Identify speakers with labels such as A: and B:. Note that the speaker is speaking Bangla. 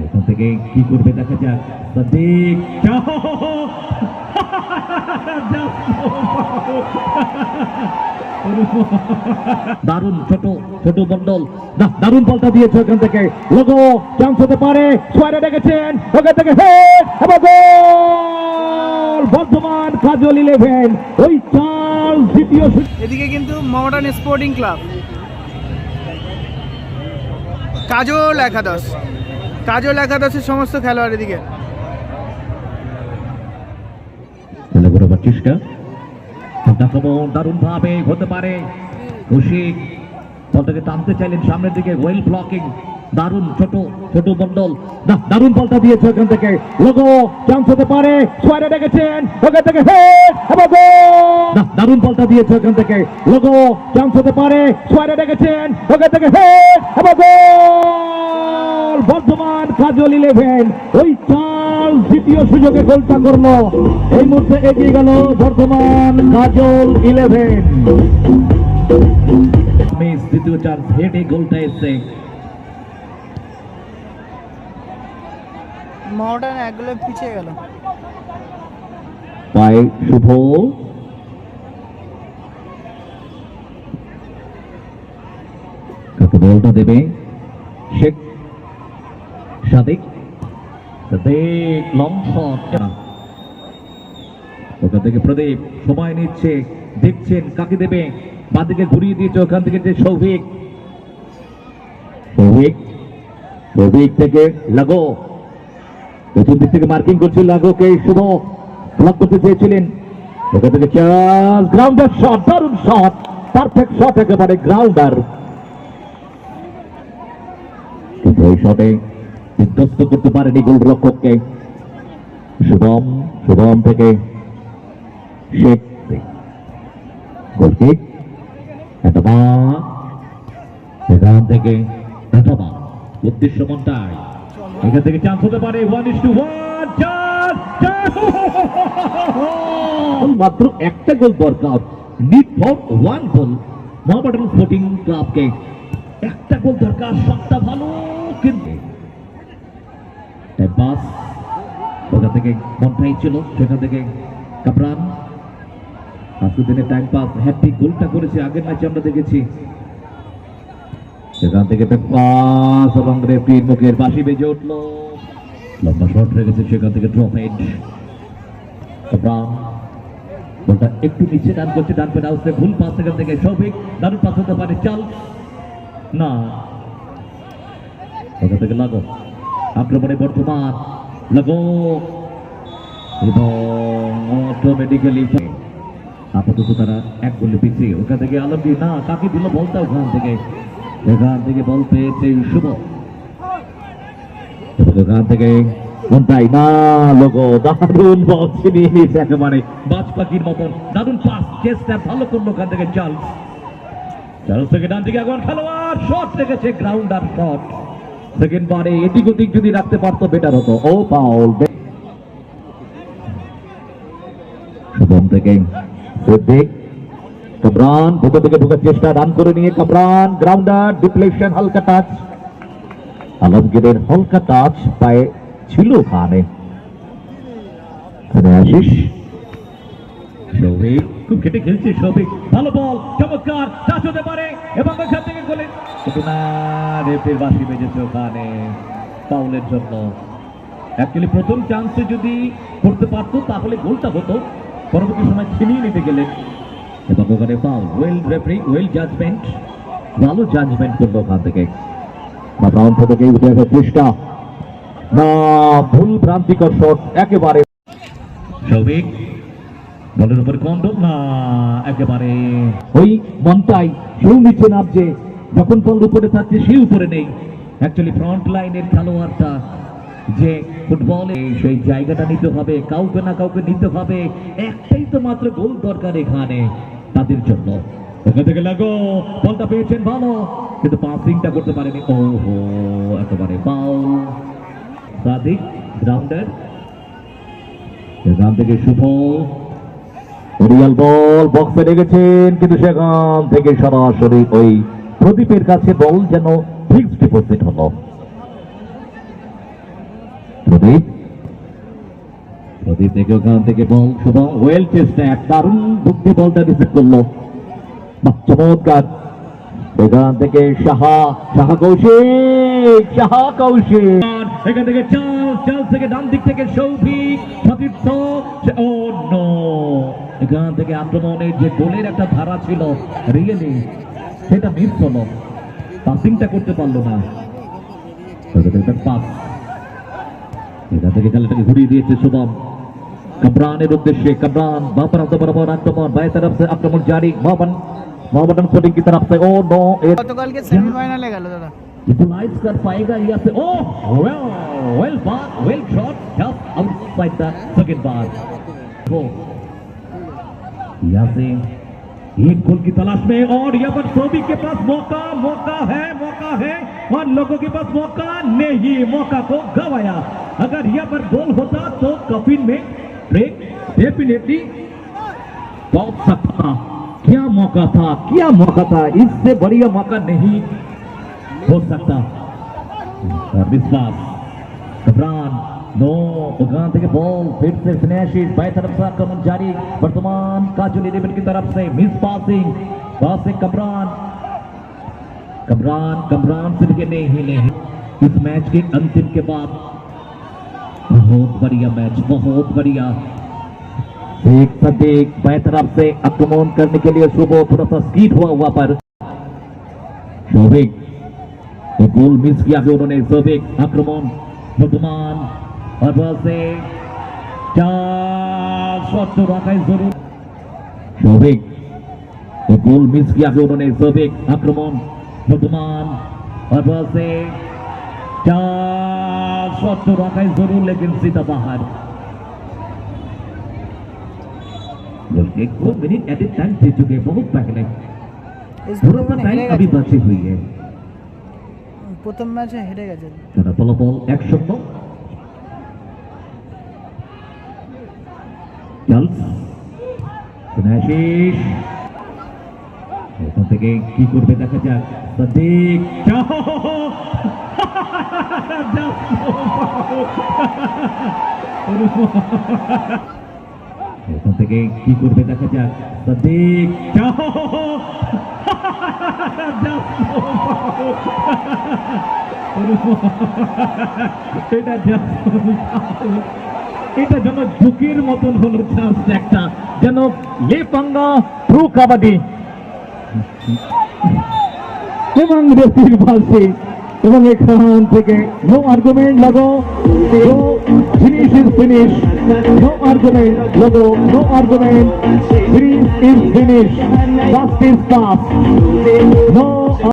A: এখান থেকে কি করবে দেখা যাক। সাদিক দারুণ ছোট ছোট মন্ডল দারুণ পাল্টা দিয়েছে ওখান থেকে। লোগো চান্স হতে পারে। সোয়ারে ডেকেছেন ওখান থেকে head goal Bardhaman Kajal eleven ওই চার দ্বিতীয়
B: এদিকে কিন্তু মডার্ন স্পোর্টিং ক্লাব। কাজল একাদশ। কাজল একাদশের সমস্ত
A: খেলোয়াড়ের কৌশিক বলটাকে টানতে চাইলেন সামনের দিকে ওয়েল ব্লকিং পাল্টা দিয়েছে ওখান থেকে। লোগো চান্স হতে পারে। সোয়ারে ডেকেছেন ওখান থেকে দারুণ পাল্টা দিয়েছে ওখান থেকে। পারে। থেকে গোল! বর্ধমান কাজল ইলেভেন ওই চার দ্বিতীয় সুযোগে গোলটা করল। এই মুহূর্তে এগিয়ে গেল বর্ধমান কাজল ইলেভেন দ্বিতীয় হেডে গোলটা এসছে।
B: মডার্ন একগুলো পিছিয়ে গেল।
A: পায় শুভ। বলটা দেবে? শেখ সাদিক সাদিক লং শট ওখান থেকে প্রদীপ সময় নিচ্ছে, দেখছেন কাকে দেবে? বাদিকে ঘুরিয়ে দিয়েছে ওখান থেকে যে সৌভিক। সৌভিক সৌভিক থেকে লাগো। প্রথম দিক থেকে মার্কিং করছিল লাগোকে, শুভ। ব্লক করতে চেয়েছিলেন। ওখান থেকে চার্জ গ্রাউন্ডার শট দারুণ শট পারফেক্ট শট একেবারে গ্রাউন্ডার কিন্তু এই শটে বিধ্বস্ত করতে পারেনি গোলরক্ষককে। শুভম শুভম থেকে মাত্র একটা গোল দরকার। ওয়ান গোল মহাবাটন ক্লাবকে একটা গোল দরকার সবটা ভালো, কিন্তু বাস ওখান থেকে মনটাই ছিল সেখান থেকে কাপরান আজকের দিনে টাইম পাস হ্যাট্রিক গোলটা করেছে, আগের ম্যাচে আমরা দেখেছি। সেখান থেকে পাস এবং রেফরির মুখের বাসি বেজে উঠল। লম্বা শট রেখেছে, সেখান থেকে ড্রপ হেড ব্রাউন বলটা একটু নিচে ডান করছে, ডান পেন হাউসে ভুল পাস সেখান থেকে, সৌভিক, দারুণ পাস হতে পারে, চাল। না। ওখান থেকে লাগো। আক্রমণে বর্তমান এবং অটোমেটিক্যালি আপাতত তারা এক গোলে পিছিয়ে ওখান থেকে না, কাকে দিল ওখান থেকে এখান থেকে বল পেয়েছে শুভ। ওখান থেকে না নিয়েছে একেবারে বাজ পাখির মতন পাস চেষ্টা ভালো করল ওখান থেকে চাল চার্লস থেকে ডান দিকে এখন খেলোয়াড় শট রেখেছে গ্রাউন্ডার শট সেকেন্ড বারে এদিক ওদিক যদি রাখতে পারতো বেটার হতো। ও পাউল শুভম থেকে সিদ্দিক। কামরান ভেতর থেকে ঢোকার চেষ্টা, রান করে নিয়ে কামরান। গ্রাউন্ডার ডিপ্লেকশন হালকা টাচ আলমগীরের হালকা টাচ পায়ে ছিল ওখানে। আশিস। সৌভিক খুব কেটে খেলছে সৌভিক ভালো বল চমৎকার টাচ হতে পারে। এবং ওখান থেকে গোলে কিন্তু না রেফের বাসি বেজেছে ওখানে পাউলের জন্য। অ্যাকচুয়ালি প্রথম চান্সে যদি করতে পারতো, তাহলে গোলটা হতো। পরবর্তী সময় ছিনিয়ে নিতে গেলে। এবং ওখানে foul well referee well judgement ভালো জাজমেন্ট করল ওখান থেকে। বা ব্রাউন থেকে উঠে আসার চেষ্টা না ভুল ভ্রান্তিকর শট একেবারে। সৌভিক, বলের উপর কন্ডম না, একেবারে। ওই মনটাই সেও নিচে নামছে। যখন বল উপরে থাকছে সে উপরে নেই। অ্যাকচুয়ালি ফ্রন্ট লাইনের খেলোয়াড়টা যে ফুটবলে সেই জায়গাটা নিতে হবে, কাউকে না কাউকে নিতে হবে, একটাই তো মাত্র গোল দরকার এখানে, তাদের জন্য। থেকে লাগো, বলটা পেয়েছেন ভালো, কিন্তু পাসিংটা করতে পারেনি। ও হো একেবারে বাউ সাদিক গ্রাউন্ডার এখান থেকে শুভ রিয়াল বল বক্সে লেগেছেন কিন্তু সেখান থেকে সরাসরি ওই প্রদীপের কাছে বল যেন ফিক্সড ডিপোজিট হলো। প্রদীপ? প্রদীপ থেকে ওখান থেকে বল শুভ। ওয়েল চেষ্টা এক দারুণ বুদ্ধি বলটা রিসিভ করল। চমৎকার। এখান থেকে সাহা সাহা কৌশিক সাহা কৌশিক। এখান থেকে চার্লস চার্লস থেকে ডান দিক থেকে সৌভিক, সতীর্থ ও এখান থেকে আক্রমণের যে গোলের একটা ধারা ছিল রিয়েলি সেটা মিস হলো পাসিংটা করতে পারলো না পাস এখান থেকে খেলাটাকে ঘুরিয়ে দিয়েছে শুভম कमरान उद्देश्य कमरान वापस तो बराबर आक्रमण बाएं तरफ से आक्रमण जारी मोहम्मद मोहम्मद शूटिंग की तरफ से ओ नो
B: গতকালকে সেমিফাইনালে গেল দাদা
A: यूटिलाइज कर पाएगा यहाँ से oh well well bar well shot just outside the second bar वो यहाँ से एक गोल की तलाश में और यहाँ पर सोबी के पास मौका मौका है मौका है। और लोगों के पास मौका नहीं, मौका को गवाया। अगर यहाँ पर गोल होता तो कफिन में ब्रेक डेफिनेटली पहुँच सकता क्या मौका था, क्या मौका था? इससे बढ़िया मौका नहीं हो सकता। विश्वास घबरान दो उद्गान के बॉल फिर से स्नेशिश बाई तरफ़ से आक्रमण जारी वर्तमान काजुल इलेवन की तरफ़ से मिस पासिंग पास से कमरान कमरान कमरान सिर्फ़ नहीं ही नहीं इस मैच के अंतिम के बाद बहुत बढ़िया मैच बहुत बढ़िया एक एक बाएँ तरफ़ से आक्रमण करने के लिए सुबह थोड़ा सा स्कीट हुआ हुआ पर शोभिक तो गोल मिस किया उन्होंने शोभिक आक्रमण वर्तमान और वहां से चार शॉट तो रखा जरूर शोभिक तो गोल मिस किया फिर उन्होंने शोभिक आक्रमण वर्तमान और वहां से चार शॉट तो रखा जरूर लेकिन सीधा बाहर एक दो मिनट एडिट टाइम दे चुके हैं बहुत पहले थोड़ा सा
B: হেরে
A: टाइम अभी
B: গেছে
A: बची हुई है
B: প্রথম ম্যাচে হেরে গেছে
A: তারা ফলাফল এক শূন্য সুনাশিস এখান থেকে কি করবে দেখা যাক সাদিক এখান থেকে কি করবে দেখা যাক সাদিক এটা এটা যেন ঝুঁকির মতন হলো চান্স একটা, যেন এ পাঙ্গা থ্রু কাবাডি। এবং রেসির পাশে এবং এখান থেকে নো আর্গুমেন্ট লাগো no finish is finish no argument লাগো no argument finish is finish just is pass no